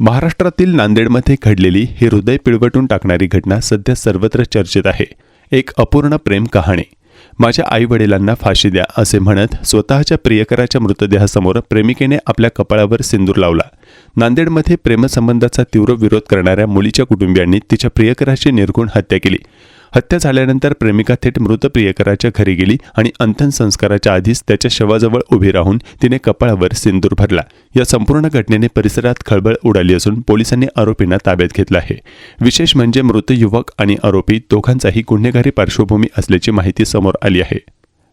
महाराष्ट्रातील नांदेडमध्ये घडलेली ही हृदय पिळवटून टाकणारी घटना सध्या सर्वत्र चर्चेत आहे. एक अपूर्ण प्रेम कहाणी. माझ्या आई वडिलांना फाशी द्या असे म्हणत स्वतःच्या प्रियकराच्या मृतदेहासमोर प्रेमिकेने आपल्या कपाळावर सिंदूर लावला. नांदेडमध्ये प्रेमसंबंधाचा तीव्र विरोध करणाऱ्या मुलीच्या कुटुंबियांनी तिच्या प्रियकराची निर्गुण हत्या केली. हत्या झाल्यानंतर प्रेमिका थेट मृत प्रियकराच्या घरी गेली आणि अंत्यसंस्काराच्या आधीच त्याच्या शवाजवळ उभी राहून तिने कपाळावर सिंदूर भरला. या संपूर्ण घटनेने परिसरात खळबळ उडाली असून पोलिसांनी आरोपींना ताब्यात घेतला आहे. विशेष म्हणजे मृत युवक आणि आरोपी दोघांचाही गुन्हेगारी पार्श्वभूमी असल्याची माहिती समोर आली आहे.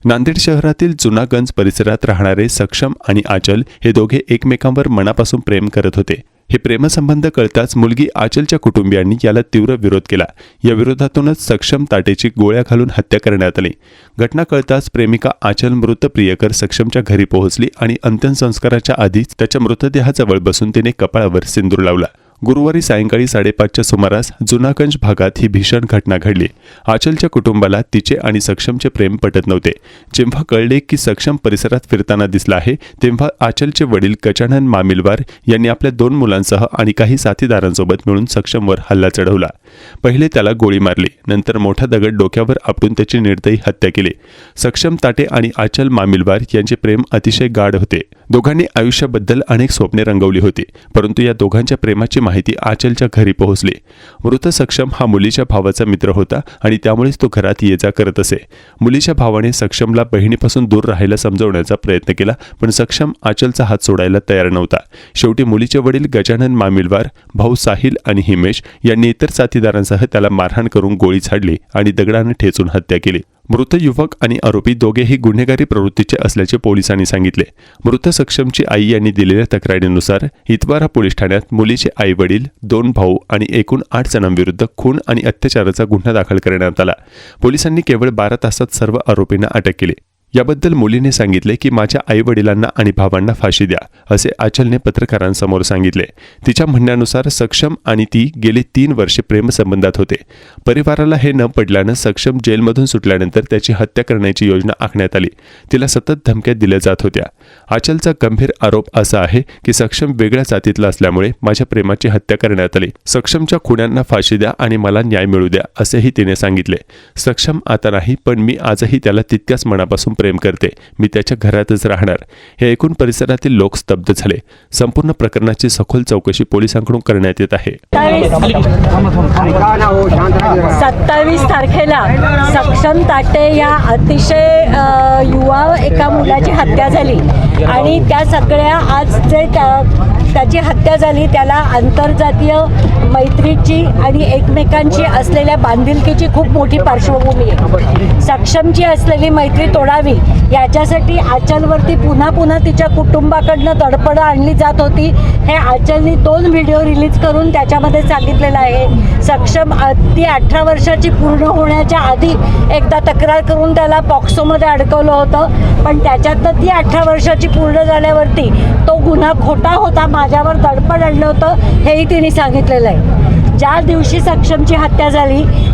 नांदेड शहरातील जुनागंज परिसरात राहणारे सक्षम आणि आचल हे दोघे एकमेकांवर मनापासून प्रेम करत होते. हे प्रेमसंबंध कळताच मुलगी आचलच्या कुटुंबियांनी याला तीव्र विरोध केला. या विरोधातूनच सक्षम ताटेची गोळ्या घालून हत्या करण्यात आली. घटना कळताच प्रेमिका आचल मृत प्रियकर सक्षमच्या घरी पोहोचली आणि अंत्यसंस्काराच्या आधीच त्याच्या मृतदेहाजवळ बसून तिने कपाळावर सिंदूर लावला. गुरुवारी सायंकाळी साडेपाचच्या सुमारास जुनागंज भागात ही भीषण घटना घडली. आचलच्या कुटुंबाला तिचे आणि सक्षमचे प्रेम पटत नव्हते. जेव्हा कळले की सक्षम परिसरात फिरताना दिसला आहे तेव्हा आचलचे वडील गजानन मामिलवार यांनी आपल्या दोन मुलांसह आणि काही साथीदारांसोबत मिळून सक्षमवर हल्ला चढवला. पहिले त्याला गोळी मारली नंतर मोठा दगड डोक्यावर आपटून त्याची निर्दयी हत्या केली. सक्षम ताटे आणि आचल मामिलवार यांचे प्रेम अतिशय गाढ होते. दोघांनी आयुष्याबद्दल अनेक स्वप्ने रंगवली होती परंतु या दोघांच्या प्रेमाची माहिती आचलच्या घरी पोहोचली. मृत सक्षम हा मुलीच्या भावाचा मित्र होता आणि त्यामुळेच तो घरात ये जा करत असे. मुलीच्या भावाने सक्षमला बहिणीपासून दूर राहायला समजवण्याचा प्रयत्न केला पण सक्षम आचलचा हात सोडायला तयार नव्हता. शेवटी मुलीचे वडील गजानन मामिलवार भाऊ साहिल आणि हिमेश यांनी इतर साथीदारांसह त्याला मारहाण करून गोळी झाडली आणि दगडाने ठेचून हत्या केली. मृत युवक आणि आरोपी दोघेही गुन्हेगारी प्रवृत्तीचे असल्याचे पोलिसांनी सांगितले. मृत सक्षमची आई यांनी दिलेल्या तक्रारीनुसार हितवारा पोलीस ठाण्यात मुलीचे आई वडील दोन भाऊ आणि एकूण आठ जणांविरुद्ध खून आणि अत्याचाराचा गुन्हा दाखल करण्यात आला. पोलिसांनी केवळ बारा तासात सर्व आरोपींना अटक केली. याबद्दल मुलीने सांगितले की माझ्या आई वडिलांना आणि भावांना फाशी द्या असे आचलने पत्रकारांसमोर सांगितले. तिच्या म्हणण्यानुसार सक्षम आणि ती गेली तीन वर्षे प्रेमसंबंधात होते. परिवाराला हे न पडल्यानं सक्षम जेलमधून सुटल्यानंतर त्याची हत्या करण्याची योजना आखण्यात आली. तिला सतत धमक्या दिल्या जात होत्या. आचलचा गंभीर आरोप असा आहे की सक्षम वेगळ्या जातीतला असल्यामुळे माझ्या प्रेमाची हत्या करण्यात आली. सक्षमच्या खुण्यांना फाशी द्या आणि मला न्याय मिळू द्या असेही तिने सांगितले. सक्षम आता नाही पण मी आजही त्याला तितक्याच मनापासून प्रेम करते. मी त्याच्या घरातच राहणार. हे ऐकून परिसरातील लोक स्तब्ध झाले. संपूर्ण प्रकरणाची सखोल चौकशी पोलिसांकडून करण्यात येत आहे. सत्तावीस तारखेला सक्षम ताटे या अतिशय युवा एका मुलाची हत्या झाली. आणि त्या सगळ्या आज जे त्याची हत्या झाली त्याला आंतरजातीय मैत्रीची आणि एकमेकांची असलेल्या बांधिलकीची खूप मोठी पार्श्वभूमी आहे. सक्षमची असलेली मैत्री तोडावी याच्यासाठी आचलवरती पुन्हा पुन्हा तिच्या कुटुंबाकडनं तडपडं आणली जात होती. हे आचलनी दोन व्हिडिओ रिलीज करून त्याच्यामध्ये सांगितलेलं आहे. सक्षम ती अठरा वर्षाची पूर्ण होण्याच्या आधी एकदा तक्रार करून त्याला पॉक्सोमध्ये अडकवलं होतं. पण त्याच्यातनं ती अठरा वर्षाची पूर्ण झाल्यावरती तो गुन्हा खोटा होता माझ्यावर दडपण आणलं होतं हेही तिने सांगितलेलं आहे. ज्या दिवशी सक्षमची हत्या झाली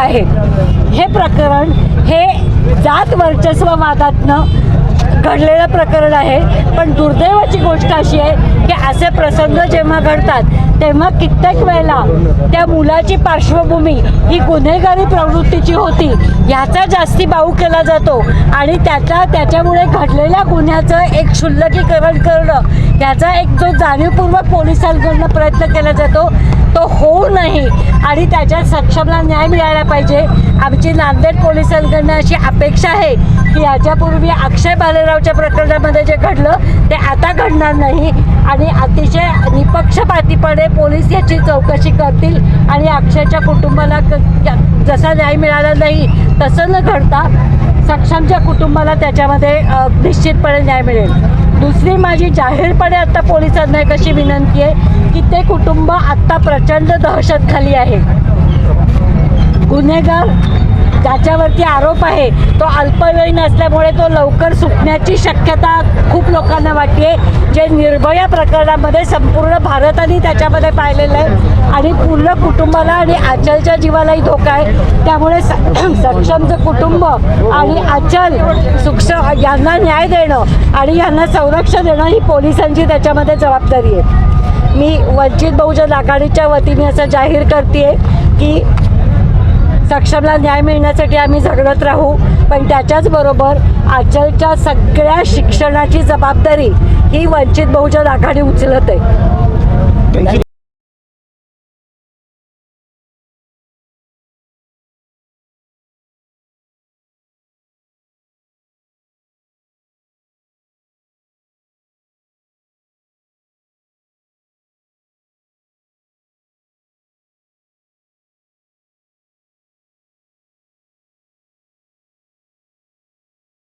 आहेत हे प्रकरण हे जात वर्चस्ववादातनं घडलेलं प्रकरण आहे. पण दुर्दैवाची गोष्ट अशी आहे की असे प्रसंग जेव्हा घडतात तेव्हा कित्येक वेळेला त्या मुलाची पार्श्वभूमी ही गुन्हेगारी प्रवृत्तीची होती. ह्याचा जास्ती बाऊ केला जातो. आणि त्याचा त्याच्यामुळे घडलेल्या गुन्ह्याचं एक क्षुल्लकीकरण करणं याचा एक जो जाणीवपूर्वक पोलिसांकडनं प्रयत्न केला जातो तो होऊ नये आणि त्याच्या सक्षमला न्याय मिळायला पाहिजे. आमची नांदेड पोलिसांकडनं अशी अपेक्षा आहे की याच्यापूर्वी अक्षय बालेरावच्या प्रकरणामध्ये जे घडलं ते आता घडणार नाही. आणि अतिशय निपक्षपातीपणे पोलीस याची चौकशी करतील आणि अक्षयच्या कुटुंबाला जसा न्याय मिळाला नाही तसं न घडता सक्षमच्या कुटुंबाला त्याच्यामध्ये निश्चितपणे न्याय मिळेल. दुसरी माझी जाहीरपणे आता पोलिसांना एक अशी विनंती आहे की ते कुटुंब आत्ता प्रचंड दहशतखाली आहे. गुन्हेगार ज्याच्यावरती आरोप आहे तो अल्पवयीन असल्यामुळे तो लवकर सुटण्याची शक्यता खूप लोकांना वाटते जे निर्भया प्रकरणामध्ये संपूर्ण भारताने त्याच्यामध्ये पाहिलेलं आहे. आणि पूर्ण कुटुंबाला आणि आचलच्या जीवालाही धोका आहे. त्यामुळे सक्षमचं कुटुंब आणि आचल सुक्ष यांना न्याय देणं आणि यांना संरक्षण देणं ही पोलिसांची त्याच्यामध्ये जबाबदारी आहे. मी वंचित बहुजन आघाडीच्या वतीने असं जाहीर करते की सक्षमला न्याय मिळण्यासाठी आम्ही झगडत राहू पण त्याच्याचबरोबर आचलच्या सगळ्या शिक्षणाची जबाबदारी ही वंचित बहुजन आघाडी उचलत आहे.